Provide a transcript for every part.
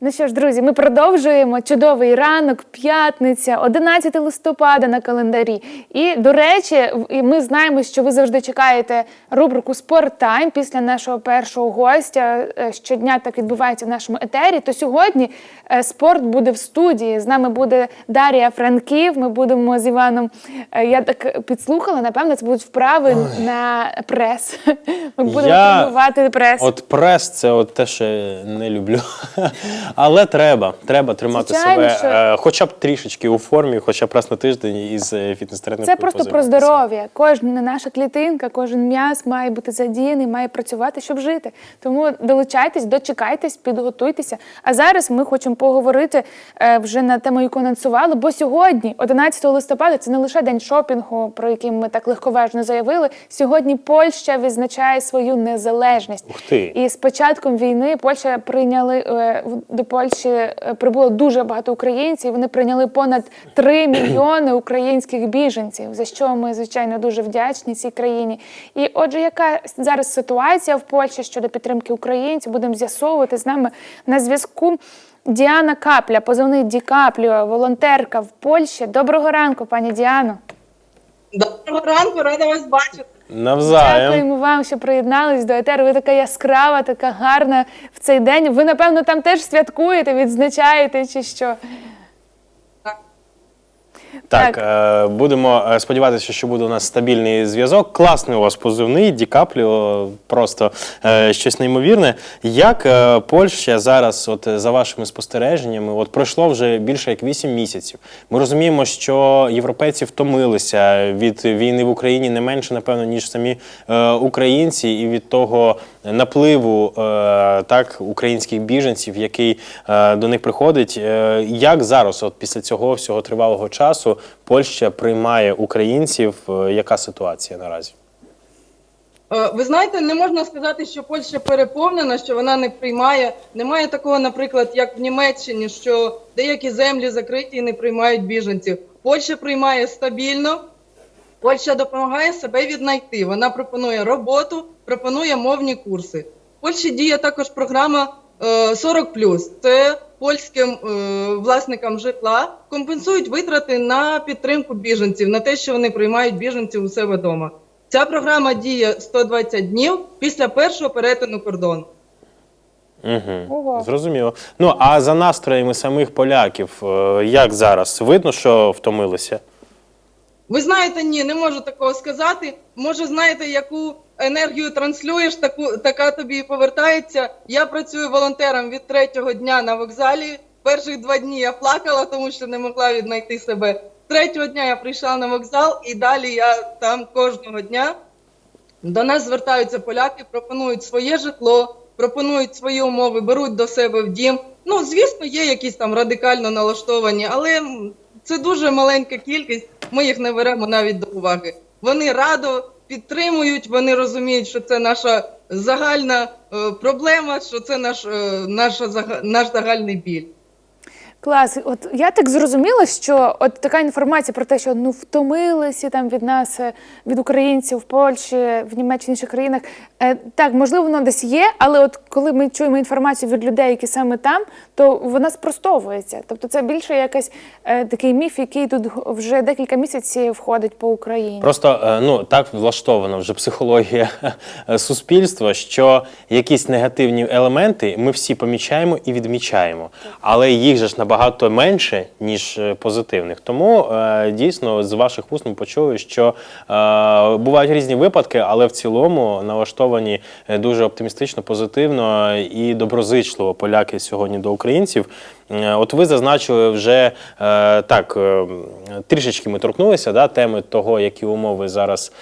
Ну що ж, друзі, ми продовжуємо чудовий ранок, п'ятниця, 11 листопада на календарі. І до речі, ми знаємо, що ви завжди чекаєте рубрику Спорт Тайм після нашого першого гостя. е, Щодня так відбувається в нашому етері. То сьогодні е, спорт буде в студії. З нами буде Дар'я Франків. Ми будемо з Іваном. е, Я так підслухала. Напевно, це будуть вправи на прес. Ми будемо Я- тренувати прес. От прес це от те, що я не люблю. Але треба, треба тримати Звичайно, себе що- е, хоча б трішечки у формі, хоча б раз на тиждень із е, фітнес-тренеркою Це просто про здоров'я. Кожна наша клітинка, кожен м'яз має бути задіяний, має працювати, щоб жити. Тому долучайтесь, дочекайтесь, підготуйтеся. А зараз ми хочемо поговорити е, вже на тему, яку анонсували. Бо сьогодні, 11 листопада, це не лише день шопінгу, про який ми так легковажно заявили. Сьогодні Польща відзначає свою незалежність. Ух ти. І з початком війни Польща прийняли до Польщі е, прибуло дуже багато українців. Вони прийняли понад 3 мільйони українських біженців, за що ми звичайно дуже вдячні цій країні. І отже, яка зараз ситуація в Польщі щодо підтримки українців? Будемо з'ясовувати з нами на зв'язку. Діана Капля, позивний Ді Каплю, волонтерка в Польщі. Доброго ранку, пані Діано. Доброго ранку, рада вас бачити. Навзаєм. Дякуємо вам, що приєднались до етеру. Ви така яскрава, така гарна в цей день. Ви, напевно, там теж святкуєте, відзначаєте чи що. Так, е, будемо е, сподіватися, що буде у нас стабільний зв'язок. Класний у вас позивний, Дікапліо, просто е, щось неймовірне. Як Польща зараз, от за вашими спостереженнями, от пройшло вже більше як 8 місяців. Ми розуміємо, що європейці втомилися від війни в Україні не менше, напевно, ніж самі українці, і від того напливу так українських біженців, який до них приходить. Як зараз, от після цього всього тривалого часу, Польща приймає українців? Е, яка ситуація наразі? Е, Ви знаєте, не можна сказати, що Польща переповнена, що вона не приймає. Немає такого, наприклад, як в Німеччині, що деякі землі закриті і не приймають біженців. Польща приймає стабільно. Польща допомагає себе віднайти. Вона пропонує роботу, пропонує мовні курси. В Польщі діє також програма е, 40+. Це польським е, власникам житла компенсують витрати на підтримку біженців, на те, що вони приймають біженців у себе вдома. Ця програма діє 120 днів після першого перетину кордону. Угу. Зрозуміло. Ну а за настроями самих поляків, е, як зараз? Видно, що втомилися? Ви знаєте, ні, не можу такого сказати. Може, знаєте, яку енергію транслюєш, таку така тобі і повертається. Я працюю волонтером від третього дня на вокзалі. Перших два дні я плакала, тому що не могла віднайти себе. Третього дня я прийшла на вокзал, і далі я там кожного дня. До нас звертаються поляки, пропонують своє житло, пропонують свої умови, беруть до себе в дім. Ну, звісно, є якісь там радикально налаштовані, але це дуже маленька кількість. Ми їх не беремо навіть до уваги. Вони радо підтримують, вони розуміють, що це наша загальна е, проблема, що це наш, е, наш загальний біль. Клас, от я так зрозуміла, що от така інформація про те, що ну втомилися там від нас, е, від українців в Польщі, в Німеччині інших країнах. Е, так, можливо, воно десь є, але от коли ми чуємо інформацію від людей, які саме там, то вона спростовується. Тобто це більше якийсь е, такий міф, який тут вже декілька місяців входить по Україні. Просто е, ну так влаштована вже психологія е, суспільства, що якісь негативні елементи ми всі помічаємо і відмічаємо, але їх же ж набагато менше ніж е, позитивних. Тому е, дійсно з ваших уст ми почули, що е, бувають різні випадки, але в цілому налаштовані дуже оптимістично, позитивно і доброзичливо поляки сьогодні до українців. Е, От ви зазначили вже е, так, е, трішечки ми торкнулися да, теми того, які умови зараз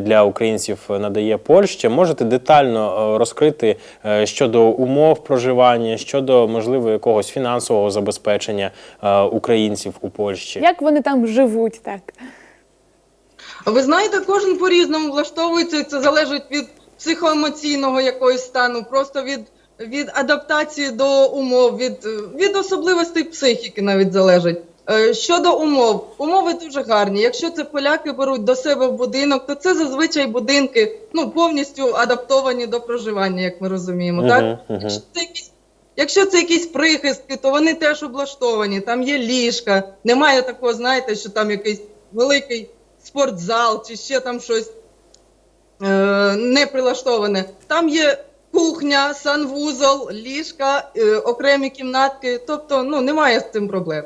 для українців надає Польща. Можете детально розкрити щодо умов проживання, щодо можливо якогось фінансового забезпечення українців у Польщі? Як вони там живуть, так? Ви знаєте, кожен по-різному влаштовується, це залежить від психоемоційного якогось стану, просто від, від адаптації до умов, від, від особливостей психіки навіть залежить. Е, Щодо умов, умови дуже гарні. Якщо це поляки беруть до себе в будинок, то це зазвичай будинки ну, повністю адаптовані до проживання, як ми розуміємо. Мгм, так? мгм. Якщо це якісь Якщо це якісь прихистки, то вони теж облаштовані, там є ліжка. Немає такого, знаєте, що там якийсь великий спортзал чи ще там щось е, не прилаштоване. Там є кухня, санвузол, ліжка, е, окремі кімнатки. Тобто, ну немає з цим проблем.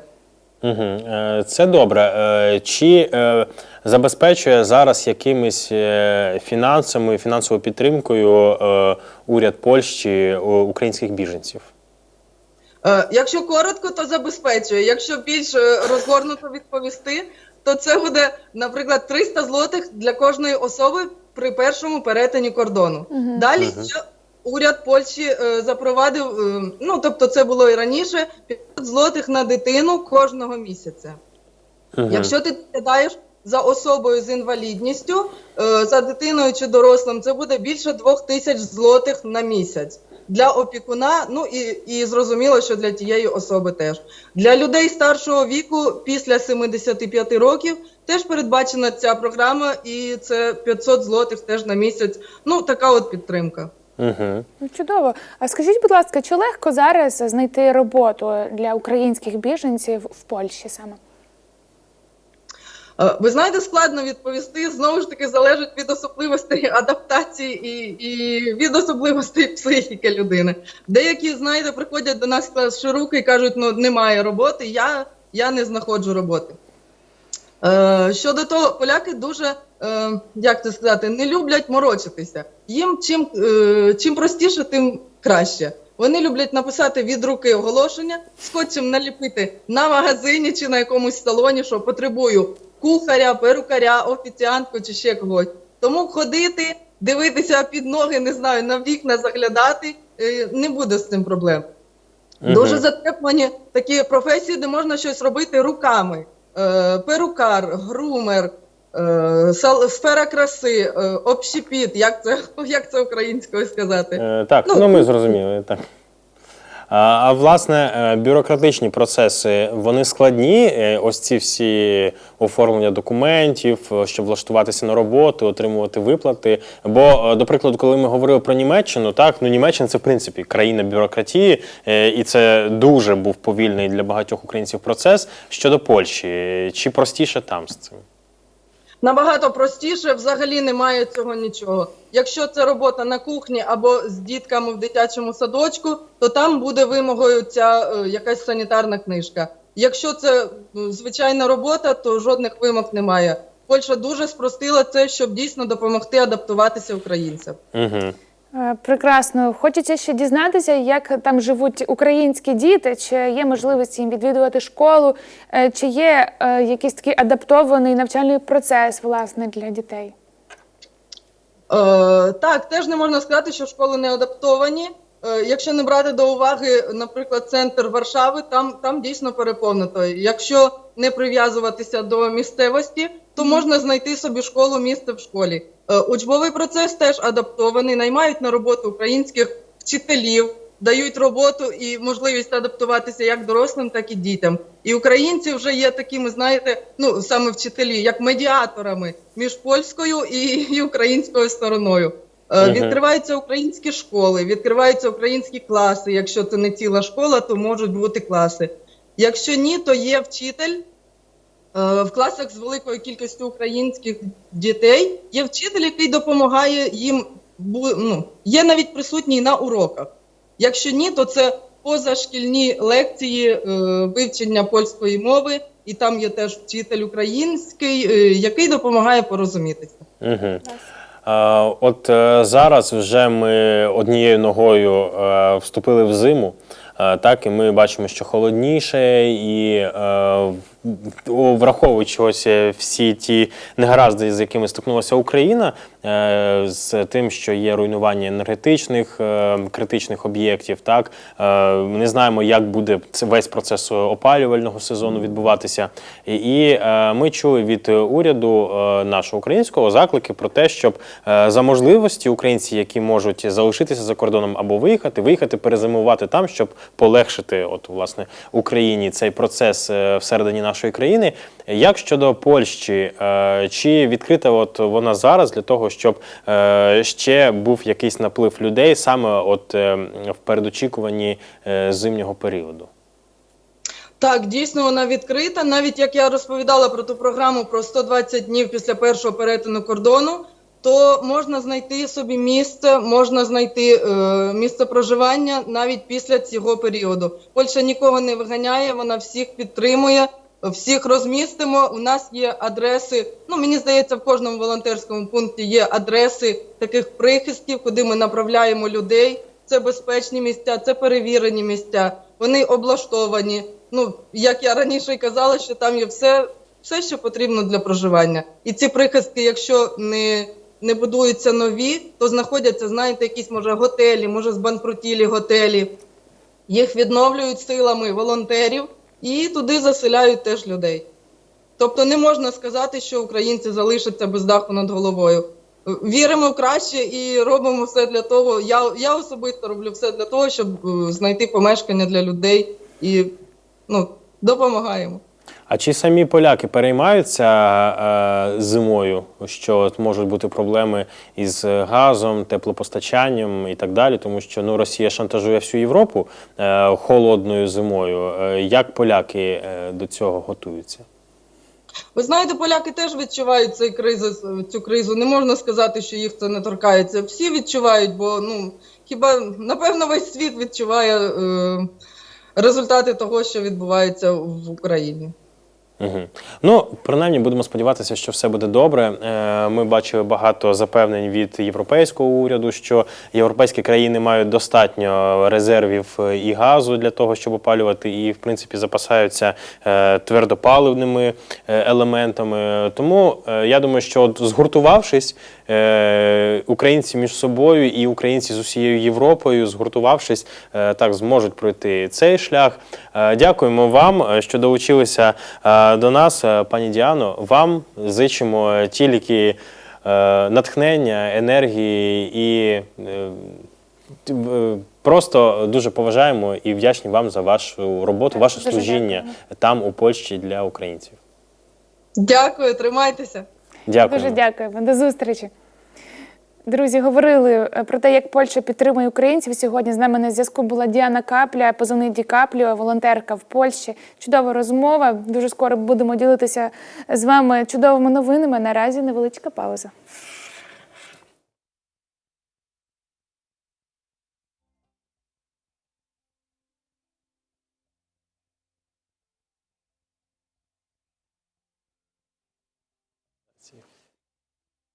Угу. Це добре. Е, Чи е, забезпечує зараз якимись е, фінансами, фінансовою підтримкою е, уряд Польщі е, українських біженців? Е, Якщо коротко, то забезпечує. Якщо більш е, розгорнуто відповісти, то це буде, наприклад, 300 злотих для кожної особи при першому перетині кордону. Далі що уряд Польщі е, запровадив, е, ну тобто це було і раніше, 500 злотих на дитину кожного місяця. Мгм. Якщо ти доглядаєш за особою з інвалідністю, е, за дитиною чи дорослим, це буде більше двох тисяч злотих на місяць. Для опікуна, ну і, і зрозуміло, що для тієї особи теж. Для людей старшого віку після 75 років теж передбачена ця програма, і це 500 злотих теж на місяць. Ну, така от підтримка. Угу. Чудово. А скажіть, будь ласка, чи легко зараз знайти роботу для українських біженців в Польщі саме? Е, Ви знаєте, складно відповісти. Знову ж таки, залежить від особливостей адаптації і, і від особливостей психіки людини. Деякі, знаєте, приходять до нас руки і кажуть, ну немає роботи, я, я не знаходжу роботи. Е, щодо того, поляки дуже, е, як це сказати, не люблять морочитися. Їм чим, е, чим простіше, тим краще. Вони люблять написати від руки оголошення, скотчем наліпити на магазині чи на якомусь салоні, що потребую кухаря, перукаря, офіціантку чи ще когось. Тому ходити, дивитися під ноги, не знаю, на вікна заглядати, не буде з цим проблем. Дуже затребувані такі професії, де можна щось робити руками. Е, перукар, грумер, е, сфера краси, е, общепіт, як це, як це українською сказати. Так, ну, Ну, ми зрозуміли. Так. А, власне, е, бюрократичні процеси вони складні. Е, Ось ці всі оформлення документів, е, щоб влаштуватися на роботу, отримувати виплати. Бо, до прикладу, коли ми говорили про Німеччину, так ну Німеччина це в принципі країна бюрократії, і це дуже був повільний для багатьох українців процес. Щодо Польщі, чи простіше там з цим? Набагато простіше, взагалі немає цього нічого. Якщо це робота на кухні або з дітками в дитячому садочку, то там буде вимогою ця е, якась санітарна книжка. Якщо це ну, звичайна робота, то жодних вимог немає. Польща дуже спростила це, щоб дійсно допомогти адаптуватися українцям. Угу. Е, Прекрасно. Хочеться ще дізнатися, як там живуть українські діти, чи є можливість їм відвідувати школу, е, чи є е, якийсь такий адаптований навчальний процес власне для дітей. Е, так, теж не можна сказати, що школи не адаптовані. Е, якщо не брати до уваги, наприклад, центр Варшави, там, там дійсно переповнено. Якщо не прив'язуватися до місцевості, то можна знайти собі школу місце в школі. Е, учбовий процес теж адаптований, наймають на роботу українських вчителів, дають роботу і можливість адаптуватися як дорослим, так і дітям. І українці вже є такими, знаєте, ну саме вчителі, як медіаторами між польською і, і українською стороною. Е, Відкриваються українські школи, відкриваються українські класи. Якщо це не ціла школа, то можуть бути класи. Якщо ні, то є вчитель. Е, В класах з великою кількістю українських дітей є вчитель, який допомагає їм. Ну, є навіть присутній на уроках. Якщо ні, то це позашкільні лекції е, вивчення польської мови, і там є теж вчитель український, який допомагає порозумітися. Угу. От е, зараз вже ми однією ногою е, вступили в зиму. Е, Так, і ми бачимо, що холодніше, і е, враховуючи ось е, всі ті негаразди, з якими стикнулася Україна, з тим, що є руйнування енергетичних критичних об'єктів, так не знаємо, як буде весь процес опалювального сезону відбуватися. І, ми чули від уряду нашого українського заклики про те, щоб за можливості українці, які можуть залишитися за кордоном або виїхати, виїхати, перезимувати там, щоб полегшити, от власне Україні цей процес е, всередині нашої країни. Як щодо Польщі, е, чи відкрита от вона зараз для того, щоб е, ще був якийсь наплив людей саме от в передочікуванні зимнього періоду? Так, дійсно вона відкрита. Навіть як я розповідала про ту програму про 120 днів після першого перетину кордону, то можна знайти собі місце, можна знайти е, місце проживання навіть після цього періоду. Польща нікого не виганяє, вона всіх підтримує, всіх розмістимо. У нас є адреси. Ну мені здається, в кожному волонтерському пункті є адреси таких прихистків, куди ми направляємо людей. Це безпечні місця, це перевірені місця. Вони облаштовані. Ну як я раніше казала, що там є все, все, що потрібно для проживання. І ці прихистки, якщо не, не будуються нові, то знаходяться, знаєте, якісь може готелі, може збанкрутілі готелі. Їх відновлюють силами волонтерів і туди заселяють теж людей. Тобто не можна сказати, що українці залишаться без даху над головою. Віримо в краще і робимо все для того. Я, я особисто роблю все для того, щоб е, знайти помешкання для людей і ну, допомагаємо. А чи самі поляки переймаються е, зимою, що от можуть бути проблеми із газом, теплопостачанням і так далі, тому що ну Росія шантажує всю Європу е, холодною зимою. Е, як поляки е, до цього готуються? Ви знаєте, поляки теж відчувають цей кризу, цю кризу. Не можна сказати, що їх це не торкається. Всі відчувають, бо ну хіба напевно весь світ відчуває е, результати того, що відбувається в Україні. Угу. Ну, принаймні, будемо сподіватися, що все буде добре. Е, Ми бачили багато запевнень від європейського уряду, що європейські країни мають достатньо резервів е, і газу для того, щоб опалювати, і в принципі запасаються е, твердопаливними елементами. Тому я думаю, що от згуртувавшись, українці між собою і українці з усією Європою, згуртувавшись, так зможуть пройти цей шлях. Дякуємо вам, що долучилися до нас, Е, пані Діано. Вам зичимо тільки е, натхнення, енергії і е, просто дуже поважаємо і вдячні вам за вашу роботу, ваше дуже служіння дякую. там у Польщі для українців. Дякую, тримайтеся. Дякую. Дуже дякуємо. До зустрічі. Друзі, говорили е, про те, як Польща підтримує українців. Сьогодні з нами на зв'язку була Діана Капля, позивний Ді Каплю, волонтерка в Польщі. Чудова розмова. Дуже скоро будемо ділитися з вами чудовими новинами. Наразі невеличка пауза.